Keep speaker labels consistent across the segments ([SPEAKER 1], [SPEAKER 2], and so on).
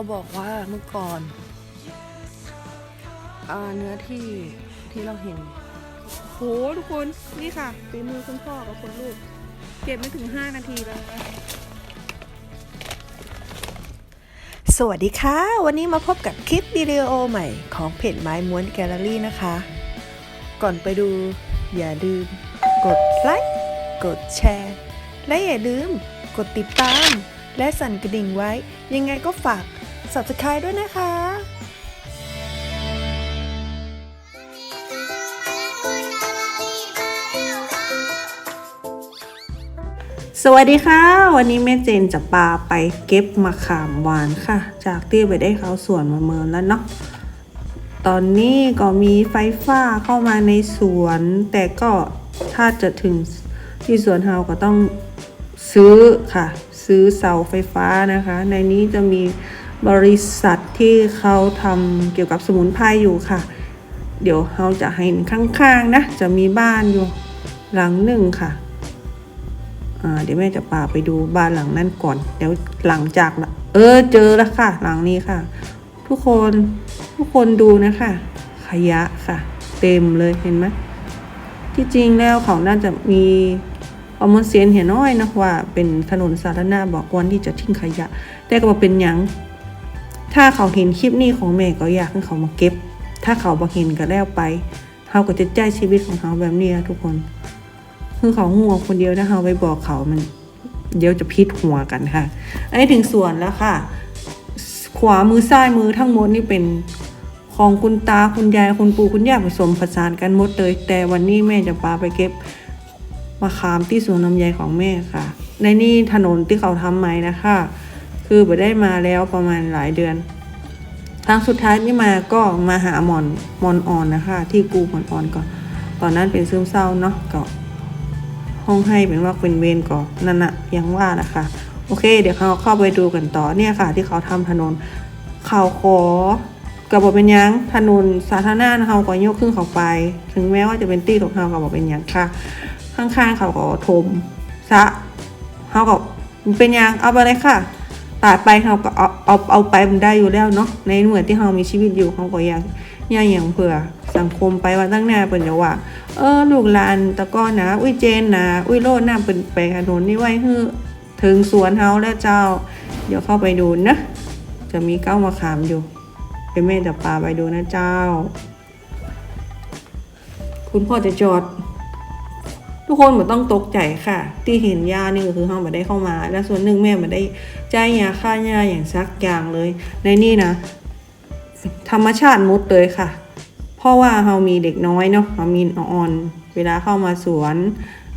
[SPEAKER 1] เขาบอกว่าเมื่อก่อนอ่าเนื้อที่ที่เราเห็น
[SPEAKER 2] โหทุกคนนี่ค่ะฝีมือคุณพ่อกับคุณลูก เก็บไม่ถึง 5 นาทีแล้วนะ
[SPEAKER 3] สวัสดีค่ะ วันนี้มาพบกับคลิปวิดีโอใหม่ของเพจไม้ม้วนแกลเลอรี่นะคะ ก่อนไปดูอย่าลืม กดไลค์กดแชร์ และอย่าลืม กดติดตาม และสั่นกระดิ่งไว้ ยังไงก็ฝาก subscribe ด้วยนะคะสวัสดีค่ะ วันนี้แม่เจนจะปาไปเก็บมะขามหวานค่ะ จากที่ไปได้เขาสวนมาเมินแล้วเนาะตอนนี้ก็มีไฟฟ้าเข้ามาในสวน แต่ก็ถ้าจะถึงที่สวนเฮาก็ต้องซื้อค่ะ ซื้อเสาไฟฟ้านะคะ ในนี้จะมี บริษัทที่เขาทำเกี่ยวกับสมุนไพรอยู่ค่ะ เดี๋ยวเราจะให้เห็นข้างๆนะ จะมีบ้านอยู่หลังหนึ่งค่ะเดี๋ยวแม่จะพาไปดูบ้านหลังนั้นก่อน เดี๋ยวหลังจาก เออเจอแล้วค่ะ หลังนี้ค่ะ ทุกคนทุกคนดูนะคะขยะค่ะ เต็มเลยเห็นไหมที่จริงแล้วเขาน่าจะมีอมอนเซียนเห็นน้อยนะว่า เป็นถนนสาธารณะบอกวันที่จะทิ้งขยะ แต่ก็บอกเป็นหยัง ถ้าเขาเห็นคลิปนี้ของแม่ก็อยากให้เขามาเก็บ ถ้าเขาบอกเห็นก็แล้วไปเขาก็จะใจชีวิตของเขาแบบนี้นะทุกคน คือเขาห่วงคนเดียวถ้าเราไปบอกเขามัน เดี๋ยวจะพิษหัวกันค่ะ อันนี้ถึงส่วนแล้วค่ะ ขวามือซ้ายมือทั้งหมดนี่เป็นของคุณตาคุณยายคุณปู่คุณย่าผสมผสานกันหมดเลย แต่วันนี้แม่จะพาไปเก็บมะขามที่สวนลำไยของแม่ค่ะ ในนี่ถนนที่เขาทำใหมนะคะ คือไปได้มาแล้วประมาณหลายเดือนครั้งสุดท้ายที่มาก็มาหาหมอนหมอนอ่อนนะคะ ที่กูหมอนอ่อนก่อนตอนนั้นเป็นซึมเศร้าเนาะก็ห้องให้เป็นว่าเป็นเวรก่อนนั่นนะยังว่านะคะโอเค เดี๋ยวเขาเข้าไปดูกันต่อเนี่ยค่ะ ที่เขาทำถนนเขาขอกระบอกเป็นยังถนนสาธารณะเขาก็ยกขึ้นเขาไป ถึงแม้ว่าจะเป็นตี้ของเขาก็บบอกเป็นยังค่ะ ข้างๆเขาก็ถมซะเขาก็เป็นยังเอาไปเลยค่ะ ตายไปเขาก็เอาเอาเอาไปมันได้อยู่แล้วเนาะในเหมือนที่เขามีชีวิตอยู่เขาก็อยากอยากอย่างเผื่อสังคมไปว่าตั้งหน้าเป็นจะว่า เออลูกหลานตะก้อนนะอุ้ยเจนนะอุ้ยโลดหน้าเป็นไปถนนนี่ไว้ฮือถึงสวนเฮาแล้วเจ้า เดี๋ยวเข้าไปดูนะ จะมีเก้ามะขามอยู่เป็นแม่จะปาไปดูนะเจ้า คุณพ่อจะจอด ทุกคนไม่ต้องตกใจค่ะ ที่เห็นยานี่ก็คือเฮาไม่ได้เข้ามา และส่วนหนึ่งแม่ม่ได้ จยาค่ายาอย่างซักอย่างเลย ในนี่นะ ธรรมชาติมุดเลยค่ะ เพราะว่าเรามีเด็กน้อยเนาะเรามีอ่อนเวลาเข้ามาสวน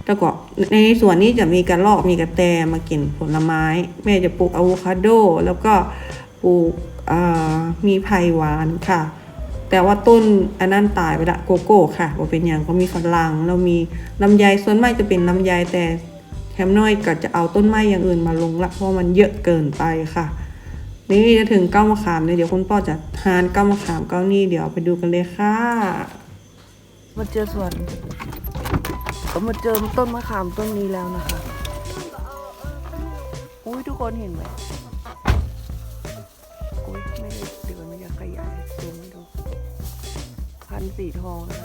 [SPEAKER 3] แล้วก็ในสวนนี้จะมีกระรอกมีกระแตมากินผลไม้ แม่จะปลูกอะโวคาโด แล้วก็ปลูกมีไผ่หวานค่ะ แต่ว่าต้นอันนั้นตายไปละโกโก้ค่ะว่าเป็นอย่างก็มีฝรั่งเรามีลำไยส่วนมากจะเป็นลำไยแต่ แคมน้อยก็จะเอาต้นไม้อย่างอื่นมาลงละเพราะมันเยอะเกินไปค่ะ นี่จะถึงเก้ามะขามเลยเดี๋ยวคุณพ่อจะทานเก้ามะขามเก้านี่เดี๋ยวไปดูกันเลยค่ะ
[SPEAKER 1] มาเจอสวนก็มาเจอต้นมะขามต้นนี้แล้วนะคะอุ้ยทุกคนเห็นไหมอุ้ยไม่ได้เดี๋ยวมันจะขยายซูมให้ดูพันสีทองนะ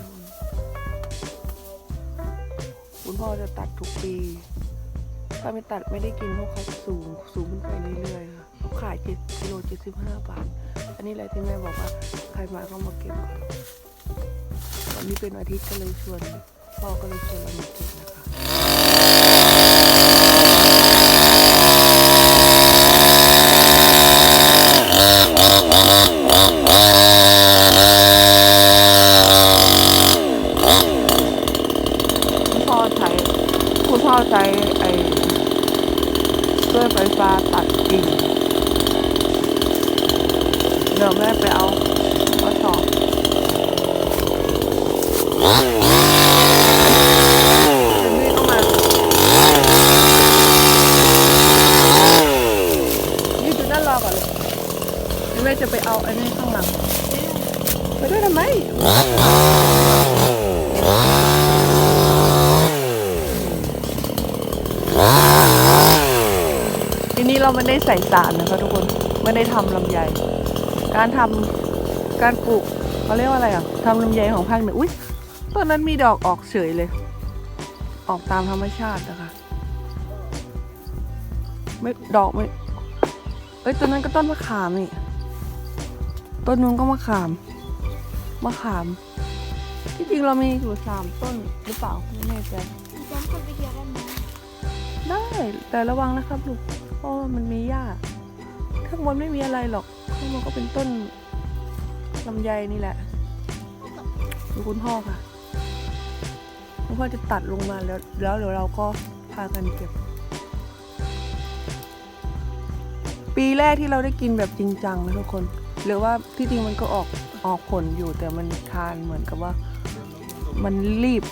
[SPEAKER 1] คุณพ่อจะตัดทุกปี ถ้าไม่ตัดไม่ได้กินเพราะเขาสูงสูงขึ้นไปเรื่อยๆค่ะเขาขายเจ็ดกิโลเจ็ดสิบห้าบาท อันนี้แหละที่แม่บอกว่าใครมาก็มาเก็บก่อนวันนี้เป็นอาทิตย์ก็เลยชวนพ่อก็เลยชวนเรามาเก็บนะคะ คุณพ่อใช้คุณพ่อใช้ไอ้เครื่องไฟฟ้าตัดกิ่งเดี๋ยวแม่ไปเอากระสอบ นี่ดูนั่นรอก่อนเลยเดี๋ยวแม่จะไปเอาอันนี้ข้างหลังไปด้วยทำไมทีนี้เราไม่ได้ใส่สารนะคะทุกคนไม่ได้ทำลำไยการทำการปลูกเขาเรียกว่าอะไรอะทำลำไยของภาคเหนืออุ้ย ต้นนั้นมีดอกออกเฉยเลย ออกตามธรรมชาตินะคะไม่ดอกไม่เอ้ยต้นนั้นก็ต้นมะขามนี่ต้นนู้นก็มะขามมะขาม ที่จริงเรามีอยู่สามต้นหรือเปล่าไม่แน่ใจ
[SPEAKER 4] จำคนไปเที่ยวได้ไหม
[SPEAKER 1] ได้แต่ระวังนะครับลูกเพราะมันมีหญ้าข้างบนไม่มีอะไรหรอกข้างบนก็เป็นต้นลำไยนี่แหละดูคุณพ่อค่ะ คุณพ่อจะตัดลงมาแล้วแล้วเดี๋ยวเราก็พากันเก็บ ปีแรกที่เราได้กินแบบจริงจังนะทุกคน หรือว่าที่จริงมันก็ออกออกผลอยู่แต่มันทานเหมือนกับว่า มันรีบ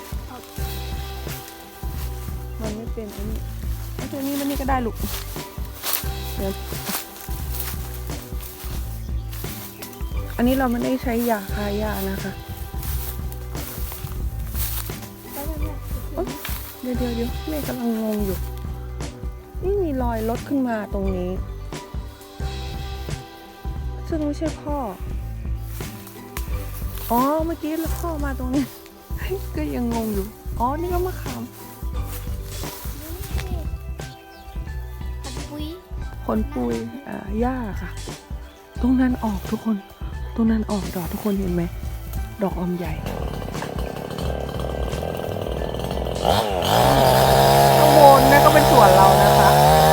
[SPEAKER 1] มันไม่เป็นไอ้นี่ไอ้ตัวนี้มันนี่ก็ได้ลูกเดี๋ยวอันนี้เราไม่ได้ใช้ยาคายานะคะ ดี๋ยวเดี๋ยวเดี๋ยวแม่กำลังงงอยู่นี่มีรอยรถขึ้นมาตรงนี้ ซึ่งไม่ใช่พ่อ อ๋อเมื่อกี้แล้วพ่อมาตรงนี้ ก็ยังงงอยู่ อ๋อนี่ก็มะขาม
[SPEAKER 4] ผัดปุ้ย
[SPEAKER 1] ผลปุยอ่าหญ้าค่ะ ตรงนั้นออกทุกคน ตรงนั้นออกดอกทุกคนเห็นไหม ดอกลำใหญ่ข้างบนนั่นก็เป็นสวนเรานะคะ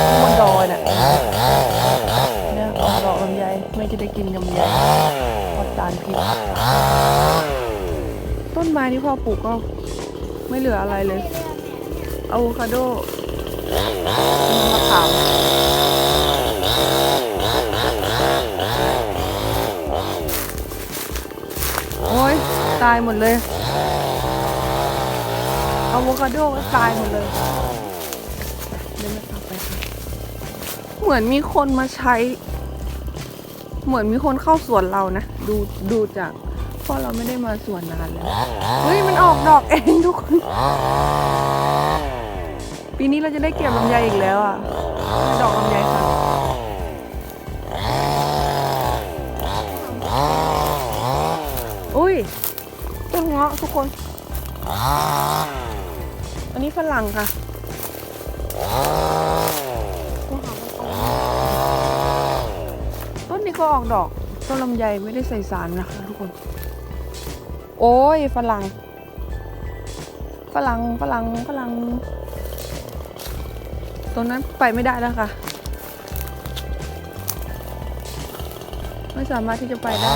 [SPEAKER 1] ข้างบนดอยน่ะเนี่ยออกดอกลำไยไม่จะได้ กินลำไยพอจานพิษต้นไม้ที่พ่อปลูกก็ไม่เหลืออะไรเลยอะโวคาโดมะขามโอ้ยตายหมดเลยอะโวคาโดก็ตายหมดเลยเดินต่อไปค่ะเหมือนมีคนมาใช้ เหมือนมีคนเข้าสวนเรานะ ดูดูจากเพราะเราไม่ได้มาสวนนานแล้ว เฮ้ย มันออกดอกเองทุกคน ปีนี้เราจะได้เก็บลำไยอีกแล้วอะ ดอกลำไยค่ะอุ้ยต้นเงาะทุกคน อันนี้ฝรั่งค่ะ ต้นนี้ก็ออกดอก ต้นลำไยไม่ได้ใส่สารนะคะทุกคน โอ้ยฝรั่งฝรั่งฝรั่งฝรั่งตรงนั้นไปไม่ได้แล้วค่ะ ไม่สามารถที่จะไปได้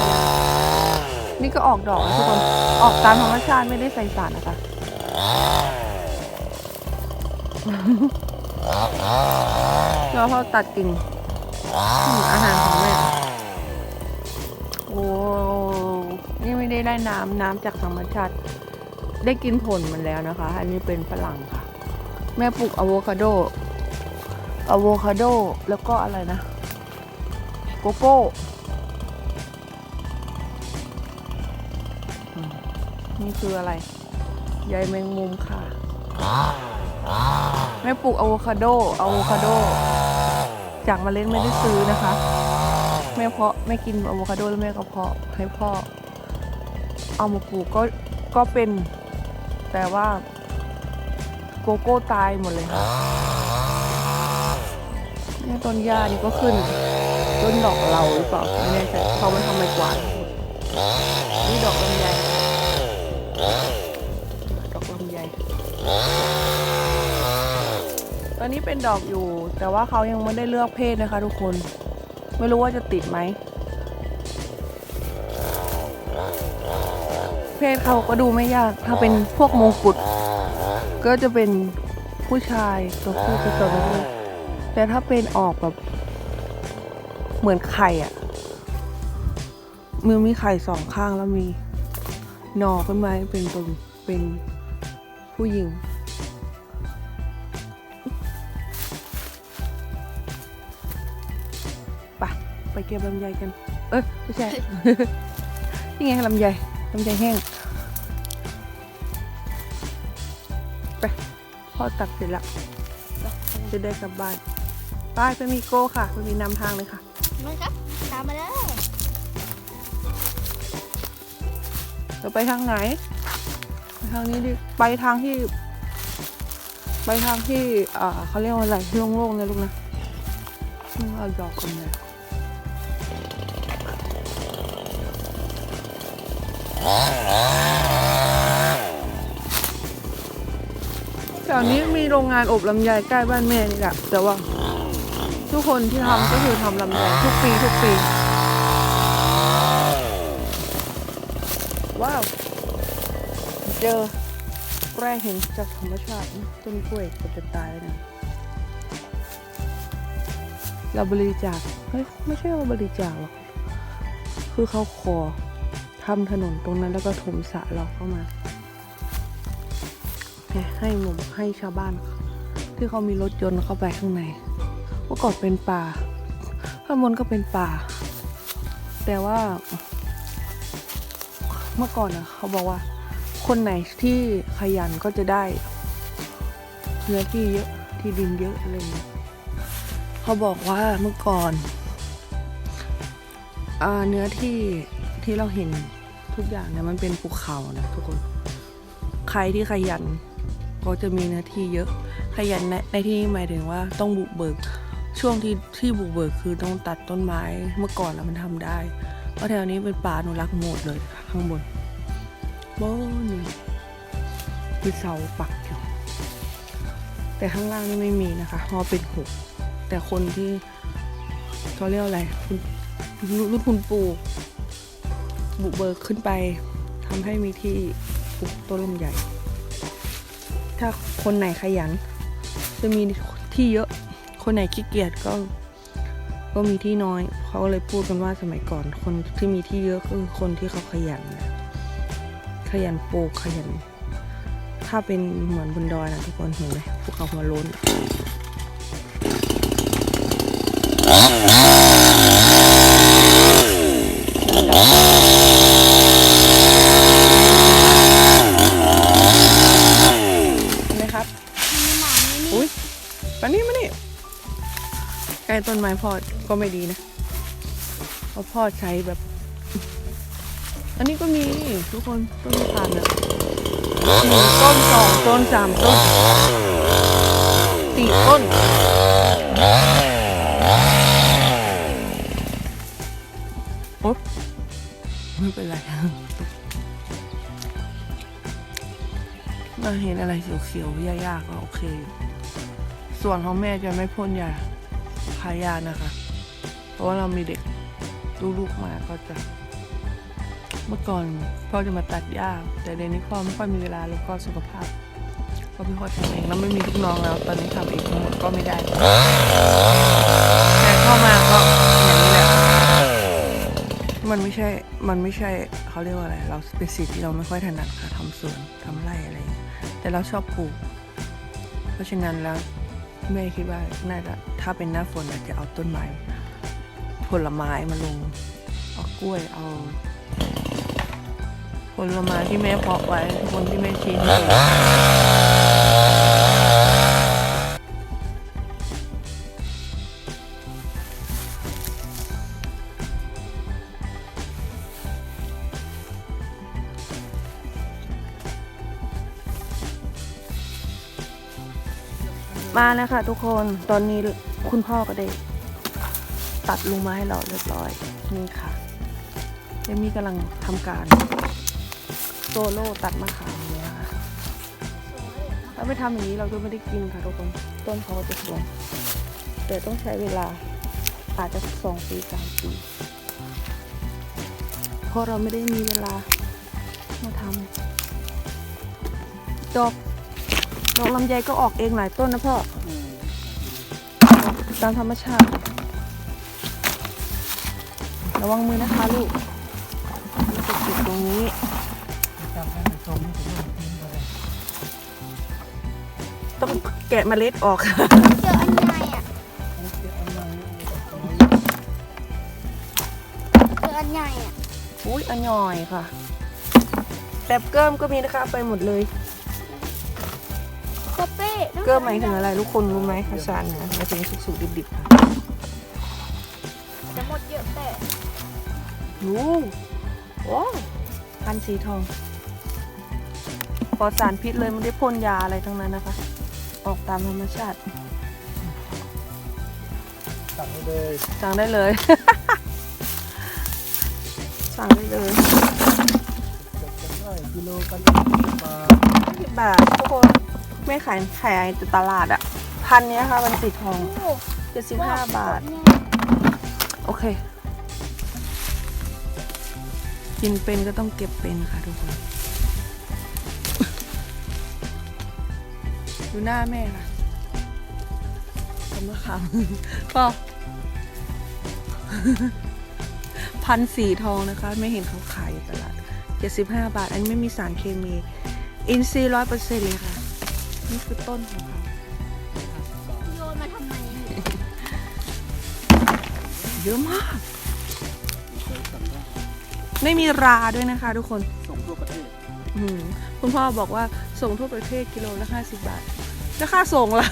[SPEAKER 1] นี่ก็ออกดอกนะทุกคน ออกตามธรรมชาติไม่ได้ใส่สารนะคะเราเขาตัดกิ่งอาหารของแม่ นี่ไม่ได้ได้น้ำน้ำจากธรรมชาติ ได้กินผลมันแล้วนะคะ อันนี้เป็นฝรั่งค่ะ แม่ปลูกอะโวคาโดอะโวคาโดแล้วก็อะไรนะ โกโก้นี่คืออะไรใยแมงมุมค่ะแม่ปลูกอะโวคาโดอะโวคาโด จากเล็ดไม่ได้ซื้อนะคะ แม่เพาะแม่กินอะโวคาโดแล้วแม่ก็เพาะให้พ่อ เอามาปลูกก็ก็เป็น แต่ว่าโกโก้ตายหมดเลยค่ะเนี่ยต้นหญ้านี่ก็ขึ้น ต้นดอกเราหรือเปล่าไม่แน่ใจเขามันทำไมกวาดนี่ดอกลำไยดอกลำไยตอนนี้เป็นดอกอยู่ แต่ว่าเขายังไม่ได้เลือกเพศนะคะ ทุกคน ไม่รู้ว่าจะติดไหม เพศเขาก็ดูไม่ยาก ถ้าเป็นพวกมงกุฎก็จะเป็นผู้ชายตัวผู้ตัวตัวผู้แต่ถ้าเป็นออกแบบเหมือนไข่อะมือมีไข่สองข้างแล้วมีหนอขึ้นมาเป็นตัวเป็นผู้หญิง ไป ไปเก็บลำไยกัน เอ้ยไม่ใช่ นี่ไงลำไย ลำไยแห้งไปพ่อตัดเสร็จแล้วจะได้กลับบ้านไปไปมีโก้ค่ะไปมีนำทางเลยค่ะ
[SPEAKER 4] มันครับามมาแล้ว
[SPEAKER 1] จะไปทางไหนไปทางนี้ดิไปทางที่ ไปทางที่อ่าเขาเรียกว่าอะไรโล่งๆเลยลูกนะนี่เอาดอกกันเลย แถวนี้มีโรงงานอบลำไยใกล้บ้านแม่นี่แหละแต่ว่า ทุกคนที่ทำก็คือทำลำไยทุกปีทุกปี ว้าว เจอแร่เห็นจากธรรมชาติต้นกล้วยก็จะตายแล้วเนะเราบริจาคเฮ้ยไม่ใช่ว่าบริจาคหรอกคือเขาขอ ทำถนนตรงนั้นแล้วก็ถมสระเราเข้ามาให้หมุมให้ชาวบ้าน ที่เขามีรถยนต์เข้าไปข้างในเมื่อก่อนเป็นป่าข้างบนก็เป็นป่า แต่ว่าเมื่อก่อนอะเขาบอกว่า คนไหนที่ขยันก็จะได้เนื้อที่เยอะที่ดินเยอะอะไรเงี้ยเขาบอกว่าเมื่อก่อนอเนื้อที่ที่เราเห็น ทุกอย่างเนี่ยมันเป็นภูเขานะทุกคน ใครที่ขยัน ก็จะมีเนื้อที่เยอะ ขยันในในที่นี้หมายถึงว่าต้องบุกเบิก ช่วงที่ที่บุกเบิกคือต้องตัดต้นไม้เมื่อก่อนแล้วมันทำได้ เพราะแถวนี้เป็นป่าอนุรักษ์หมดเลยข้างบนโบ้นี่มีเสาปักอยู่ แต่ข้างล่างนี่ไม่มีนะคะพราะเป็นหุบแต่คนที่เขาเรียกอะไรรุ่นคุณปู่ บุกเบิกขึ้นไปทำให้มีที่ปลูกต้นลำใหญ่ ถ้าคนไหนขยัน จะมีที่เยอะ คนไหนขี้เกียจก็ ก็มีที่น้อย เขาเลยพูดกันว่าสมัยก่อน คนที่มีที่เยอะคือคนที่เขาขยันนะขยันปลูกขยัน ถ้าเป็นเหมือนบนดอยนะทุกคนเห็นไหมภูเขาหัวโล้นเห็น ต้นไม้พ่อก็ไม่ดีนะเพราะพ่อใช้แบบ อันนี้ก็มีทุกคนต้นมะขามนะต้นสองต้นสามต้นสี่ต้นโอ๊ยไม่เป็นไรมาเห็นอะไรเขียวๆยากๆก็โอเค ส่วนของแม่จะไม่พ่นยา พายานะคะ เพราะว่าเรามีเด็กลูกๆมาก็จะ เมื่อก่อนพ่อจะมาตัดหญ้าแต่เดี๋ยวนี้พ่อไม่ค่อยมีเวลาแล้วก็สุขภาพก็ไม่ค่อยทำเองแล้วไม่มีลูกน้องแล้ว ตอนนี้ทำเองทั้งหมดก็ไม่ได้แต่เข้ามาก็อย่างนี้แหละมันไม่ใช่ มันไม่ใช่เขาเรียกว่าอะไร เราเป็นสิ่งที่เราไม่ค่อยถนัดค่ะทำสวนทำไร่อะไร แต่เราชอบปลูก เพราะฉะนั้นแล้ว แม่คิดว่าน่าจะถ้าเป็นหน้าฝนอาจจะเอาต้นไม้ ผลไม้มาลง เอากล้วยเอา ผลไม้ที่แม่เพาะไว้คนที่แม่ชี้ให้ มาแล้วค่ะทุกคนตอนนี้คุณพ่อก็ได้ตัดลงมาให้เราเรียบร้อยนี่ค่ะเอมี่กำลังทำการโซโล่ตัดมะขามเลยค่ะถ้าไม่ทำอย่างนี้เราก็ไม่ได้กินค่ะทุกคนต้นเขาจะสวยแต่ต้องใช้เวลาอาจจะสองปีสามปีเพราะเราไม่ได้มีเวลามาทำดอก ดอกลำไยก็ออกเองหลายต้นนะพ่ออตามธรรมชาติ ระวังมือนะคะลูกมันจะติดตรงนี้ต้องแกะเมล็ดออก
[SPEAKER 4] เจออันใหญ่อะเจออันใหญ่อะ
[SPEAKER 1] อุ้ยอันย่อยค่ะแบบเกิมก็มีนะคะไปหมดเลย
[SPEAKER 4] โค เป้ดู
[SPEAKER 1] เกิมหมายถึงอะไรทุกคนรู้ไหมภาษาเหนือหมายถึงสุกๆดิบๆค่ะ
[SPEAKER 4] จะหมดเยอะไปแต่
[SPEAKER 1] โอ้โอ้พันธุ์สีทองปลอดสารพิษเลยไม่ได้พ่นยาอะไรทั้งนั้นนะคะ ออกตามธรรมชาติ
[SPEAKER 5] สั่งได้เลย
[SPEAKER 1] สั่งได้เลย สั่งได้เลย
[SPEAKER 5] จัดกันได้กิโลกันมา
[SPEAKER 1] สิบบาททุกคน ไม่ขายขายแต่ตลาดอะพันเนี้ยค่ะมันสีทอง
[SPEAKER 4] โอ้
[SPEAKER 1] เจ็ดสิบห้าบาท
[SPEAKER 4] เนี่ย
[SPEAKER 1] โอเค กินเป็นก็ต้องเก็บเป็นค่ะทุกคนดูหน้าแม่ค่ะกำมะขามก็พันสีทองนะคะ ไม่เห็นเขาขายอยู่ตลาด 75 บาท อันนี้ไม่มีสารเคมี อินทรีย์ร้อยเปอร์เซ็นต์เลยค่ะ นี่คือต้นของเขา
[SPEAKER 4] โยนมาทำไม
[SPEAKER 1] เยอะมาก
[SPEAKER 5] เคยสั่งได้
[SPEAKER 1] ไม่มีราด้วยนะคะทุกคน
[SPEAKER 5] ส่งทั่วประเทศ
[SPEAKER 1] อืมคุณพ่อบอกว่าส่งทั่วประเทศกิโลละ50บาทแล้วค่าส่งล่ะ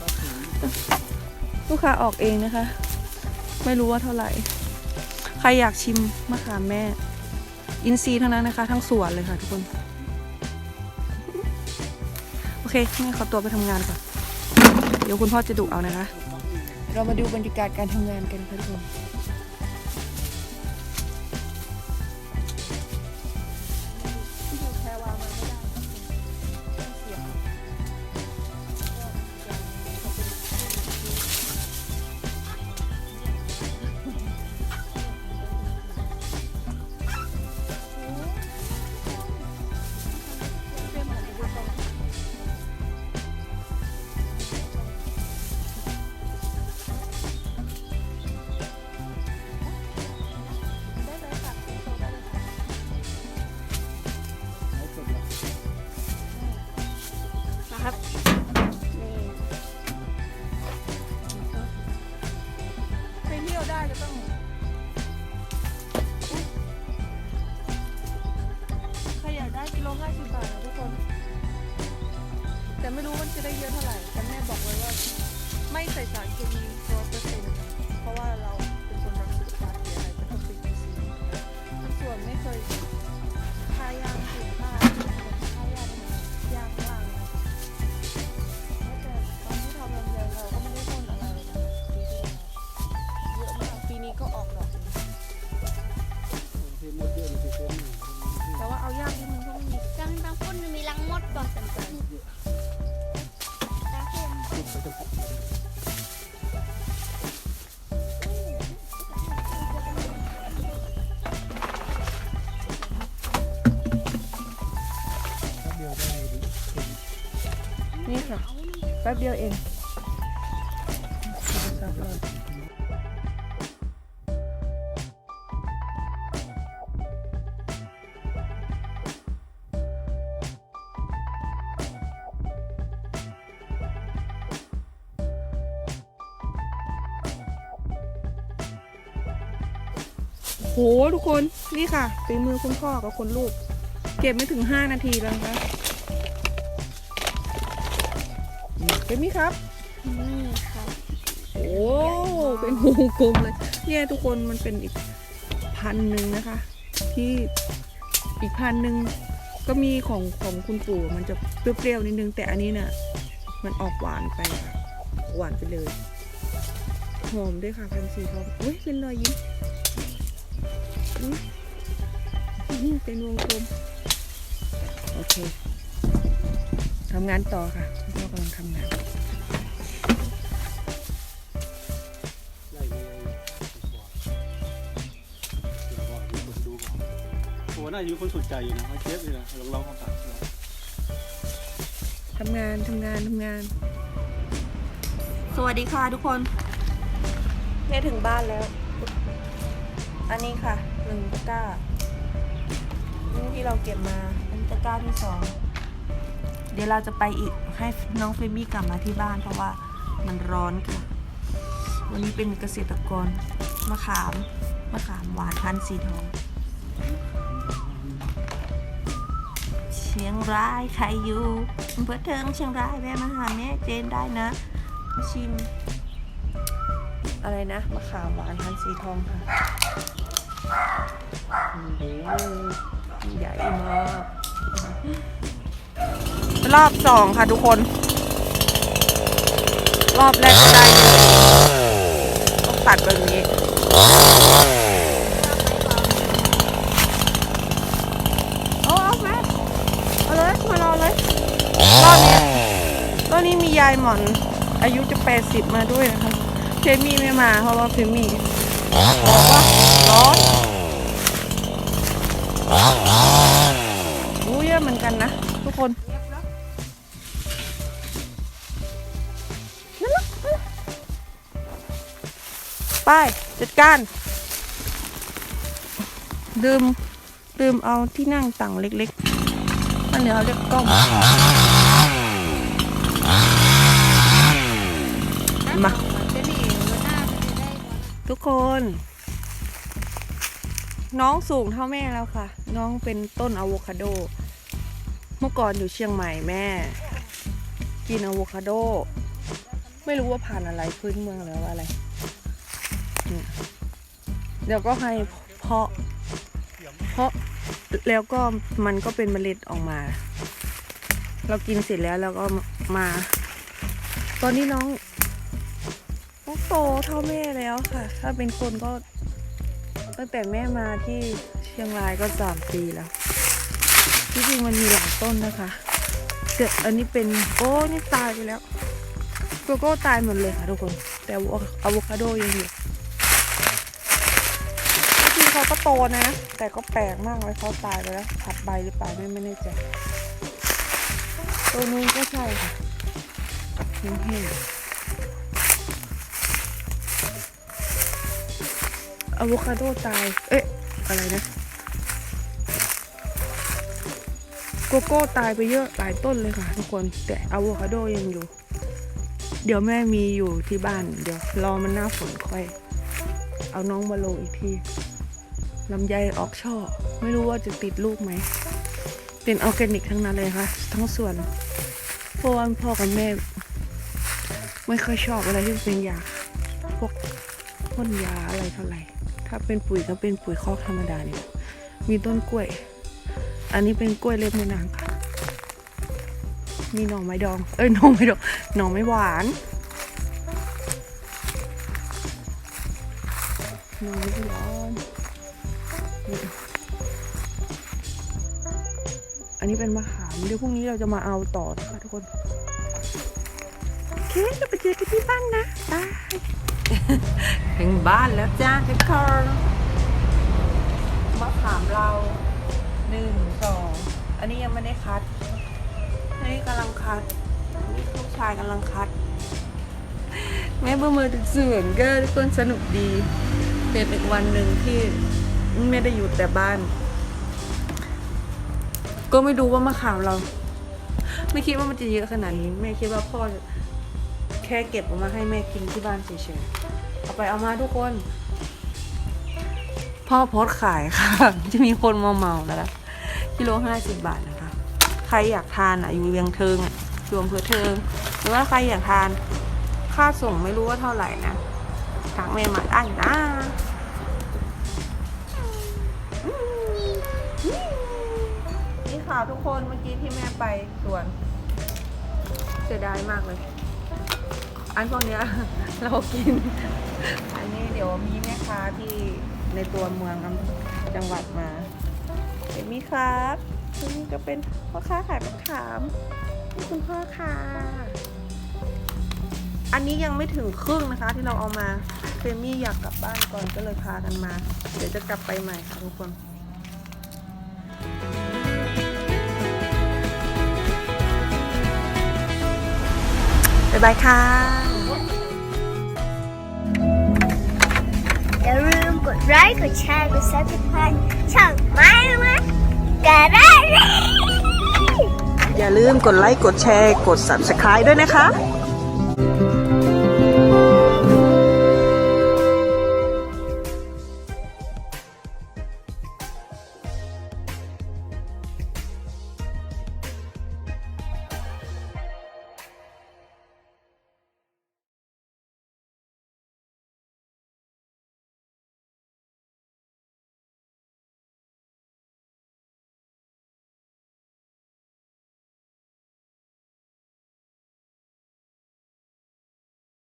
[SPEAKER 5] ก็ถึง
[SPEAKER 1] ลูกค้าออกเองนะคะ ไม่รู้ว่าเท่าไหร่ ใครอยากชิมมะขามแม่ อินซีย์เท่านั้นนะคะ ทั้งสวนเลยค่ะทุกคนโอ เคแม่ขอตัวไปทำงานก่อน เดี๋ยวคุณพ่อจะดุเอานะคะ เรามาดูบรรยากาศการทำงานกันค่ะทุกคน
[SPEAKER 4] 50บา
[SPEAKER 1] ทนะทุกคน แต่ไม่รู้มันจะได้เยอะเท่าไหร่ แต่แม่บอกไว้ว่า ไม่ใส่สารเคมีร้อยเปอร์เซ็นต์เพราะว่าเรา ค่ะแป๊
[SPEAKER 4] บเดี
[SPEAKER 5] ยว
[SPEAKER 1] เองโหทุกคนนี่ค่ะฝีมือคุณพ่อกับคนลูก เก็บไม่ถึง 5 นาทีแล้วนะคะ เป็นมีครับ
[SPEAKER 4] นี่ครับ
[SPEAKER 1] โอ้เป็นวงกลมเลย เนี่ยทุกคนมันเป็นอีกพันหนึ่งนะคะ ที่อีกพันหนึ่งก็มีของของคุณปู่มันจะเปรี้ยวๆนิดนึง แต่อันนี้เนี่ยมันออกหวานไปค่ะหวานไปเลยหอมด้วยค่ะพันสีทองอุ้ยเป็นรอยยิ้มอุ๊ยอื้อหือเป็นวงกลม โอเคทำงานต่อค่ะ คุณพ่อกำลังทำงาน
[SPEAKER 5] ไล่ไปเดี๋ยวก่อนมีคนดูก่อนโอ้น่าจะมีคนสนใจอยู่นะเขาเชฟเลยนะลองลองเขาตัดดู
[SPEAKER 1] ทำงานทำงานทำงาน สวัสดีค่ะทุกคนแม่ถึงบ้านแล้ว อันนี้ค่ะหนึ่งตะกร้านี่ที่เราเก็บมาอันนตะกร้าที่สองเดี๋ยวเราจะไปอีก ให้น้องเฟมี่กลับมาที่บ้านเพราะว่ามันร้อนค่ะ วันนี้เป็นเกษตรกรมะขามมะขามหวานพันธุ์สีทองเชียงรายใครอยู่อำเภอเทิงเชียงรายแวะมาหาแม่เจนได้นะมาชิม อะไรนะมะขามหวานพันธุ์สีทองค่ะโอ้ใหญ่มาก รอบสองค่ะทุกคน รอบแรกก็ได้อยู่ต้องตัดแบบนี้เอาเอาแม่เอาเลยมารอเลยรอบนี้รอบนี้มียายหมอน อายุจะแปดสิบมาด้วยนะคะเพมมี่ไม่มาเพราะว่าเพมมี่บอกว่าร้อนอู้เยอะเหมือนกันนะทุกคนนั่น ไป จัดการดื่มดื่มเอาที่นั่งต่างเล็กๆ มันเดี๋ยวเรียกกล้อง มา ทุกคน น้องสูงเท่าแม่แล้วค่ะ น้องเป็นต้นอะโวคาโด เมื่อก่อนอยู่เชียงใหม่แม่ กินอะโวคาโด ไม่รู้ว่าผ่านอะไรพื้นเมืองแล้วอะไร เนี่ยเดี๋ยวก็ให้เพาะ เพาะแล้วก็มันก็เป็นเมล็ดออกมา เรากินเสร็จแล้วเราก็มา ตอนนี้น้องน้องโตเท่าแม่แล้วค่ะ ถ้าเป็นคนก็ ตั้งแต่แม่มาที่เชียงรายก็สามปีแล้ว ที่จริงมันมีหลายต้นนะคะแต่อันนี้เป็นโอ้นี่ตายไปแล้วโกโก้ตายหมดเลยค่ะทุกคน แต่อะโวคาโดยังอยู่ เขาก็โตนะ แต่ก็แปลกมากเลยเขาตายไปแล้วผัดใบหรือเปล่าไม่ไม่แน่ใจตัวนู้นก็ใช่ค่ะแห้งอะโวคาโดตาย เอ๊ะ อะไรนะ โกโก้ตายไปเยอะหลายต้นเลยค่ะทุกคน แต่อะโวคาโดยังอยู่ เดี๋ยวแม่มีอยู่ที่บ้าน เดี๋ยวรอมันหน้าฝนค่อย เอาน้องมาลงอีกที ลำไยออกช่อ ไม่รู้ว่าจะติดลูกไหม เป็นออร์แกนิกทั้งนั้นเลยค่ะ ทั้งส่วนเพราะว่าพ่อกับแม่ ไม่ค่อยชอบอะไรที่เป็นยาพวกพ่นยาอะไรเท่าไหร่ ถ้าเป็นปุ๋ยก็เป็นปุ๋ยคอกธรรมดาเนี่ยมีต้นกล้วย อันนี้เป็นกล้วยเล็บมือนางค่ะ มีหน่อไม้ดอง เอ้ยหน่อไม้ดองหน่อไม้หวานหน่อไม้ร้อน อันนี้เป็นมะขามเดี๋ยวพรุ่งนี้เราจะมาเอาต่อนะคะทุกคน โอเคเราไปเจอกันที่บ้านนะบายถึงบ้านแล้วจ้าทุกคนมะขามเราหนึ่งสองอันนี้ยังไม่ได้คัด อันนี้กำลังคัดนี่ลูกชายกำลังคัด แม่เบื่อมือถึงสื่นก็ทุกคนสนุกดี เป็นอีกวันหนึ่งที่ไม่ได้อยู่แต่บ้าน ก็ไม่รู้ว่ามะขามเรา ไม่คิดว่ามันจะเยอะขนาดนี้ แม่คิดว่าพ่อจะแค่เก็บออกมาให้แม่กินที่บ้านเฉยๆเอาไปเอามาทุกคน พ่อโพสต์ขายค่ะ จะมีคนมาเมาแล้วนะกิโลห้าสิบบาทนะคะ ใครอยากทานอะอยู่เวียงเทิงอะอยู่อำเภอเทิง หรือว่าใครอยากทาน ค่าส่งไม่รู้ว่าเท่าไหร่นะทักแม่มาได้นะ ค่ะทุกคนเมื่อกี้ที่แม่ไปสวนเสียดายมากเลย อันพวกเนี้ย เรากิน อันนี้เดี๋ยวมีแม่ค้าที่ในตัวเมืองจังหวัดมาเห็นมีครับคุณนี่ก็เป็นพ่อค้าขายมะขามนี่คุณพ่อค่ะ อันนี้ยังไม่ถึงครึ่งนะคะที่เราเอามาเฟรมี่อยากกลับบ้านก่อนก็เลยพากันมา เดี๋ยวจะกลับไปใหม่ค่ะทุกคน บ๊ายบายค่ะ
[SPEAKER 4] อย่าลืมกดไลค์กดแชร์กด subscribe ช่องไม่ไม่กระได้เลย
[SPEAKER 1] อย่าลืมกดไลค์กดแชร์กด subscribe ด้วยนะคะ